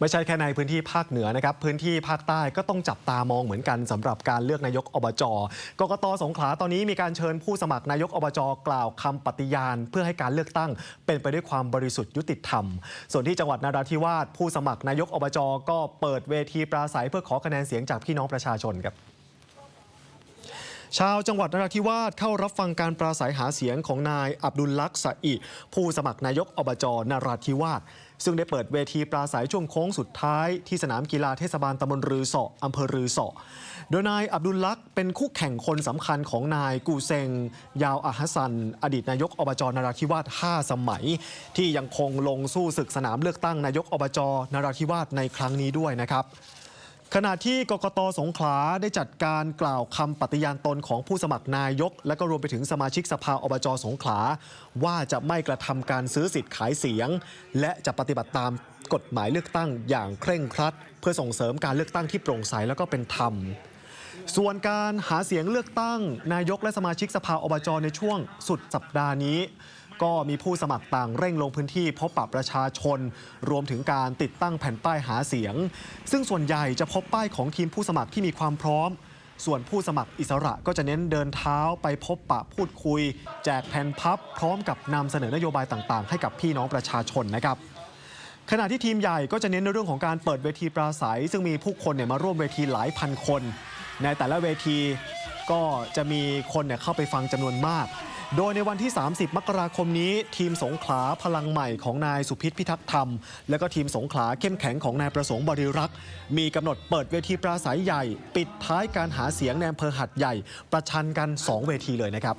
ไม่ใช่แค่ในพื้นที่ภาคเหนือนะครับ พื้นที่ภาคใต้ก็ต้องจับตามองเหมือนกันสำหรับการเลือกนายกอบจกกตสงขลาตอนนี้มีการเชิญผู้สมัครนายกอบจกล่าวคำปฏิญาณ เพื่อให้การเลือกตั้ง เป็นไปด้วยความบริสุทธิ์ยุติธรรม ส่วนที่จังหวัดนราธิวาสผู้สมัครนายกอบจก็เปิดเวทีปราศัยเพื่อขอคะแนนเสียงจากพี่น้องประชาชนครับ ชาวจังหวัดนราธิวาสเข้ารับฟังการปราศัยหาเสียงของนายอับดุลลักษณ์สะอิผู้สมัครนายกอบจนราธิวาสซึ่งได้เปิดเวทีปราศัยช่วงโค้งสุดท้ายที่สนามกีฬาเทศบาลตำบลรือเสาะอำเภอรือเสาะโดยนายอับดุลลักษ์เป็นคู่แข่งคนสำคัญของนายกูเซง ยาวอะฮัสัน อดีตนายกอบจนราธิวาส 5 สมัย ที่ยังคงลงสู้ศึกสนามเลือกตั้งนายกอบจนราธิวาสในครั้งนี้ด้วยนะครับ ขณะที่กกตสงขลาได้จัดการกล่าวคำปฏิญาณตนของผู้สมัครนายก และก็รวมไปถึงสมาชิกสภาอบจสงขลา ว่าจะไม่กระทำการซื้อสิทธิ์ขายเสียง และจะปฏิบัติตามกฎหมายเลือกตั้งอย่างเคร่งครัด เพื่อส่งเสริมการเลือกตั้งที่โปร่งใสแล้วก็เป็นธรรม ส่วนการหาเสียงเลือกตั้ง นายกและสมาชิกสภาอบจในช่วงสุดสัปดาห์นี้ ก็มีผู้สมัครต่างเร่งลงพื้นที่พบปะประชาชน รวมถึงการติดตั้งแผ่นป้ายหาเสียง ซึ่งส่วนใหญ่จะพบป้ายของทีมผู้สมัครที่มีความพร้อม ส่วนผู้สมัครอิสระก็จะเน้นเดินเท้าไปพบปะพูดคุย แจกแผ่นพับ พร้อมกับนำเสนอนโยบายต่างๆ ให้กับพี่น้องประชาชนนะครับขณะที่ทีมใหญ่ก็จะเน้นในเรื่องของการเปิดเวทีปราศัย ซึ่งมีผู้คนเนี่ยมาร่วมเวทีหลายพันคน ในแต่ละเวทีก็จะมีคนเนี่ยเข้าไปฟังจำนวนมาก โดยในวันที่ 30 มกราคมนี้ ทีมสงขลาพลังใหม่ของนายสุพิษพิทักษ์ธรรม และก็ทีมสงขลาเข้มแข็งของนายประสงค์บริรักษ์ มีกำหนดเปิดเวทีปราศัยใหญ่ ปิดท้ายการหาเสียงในอำเภอหัดใหญ่ ประชันกัน 2 เวทีเลยนะครับ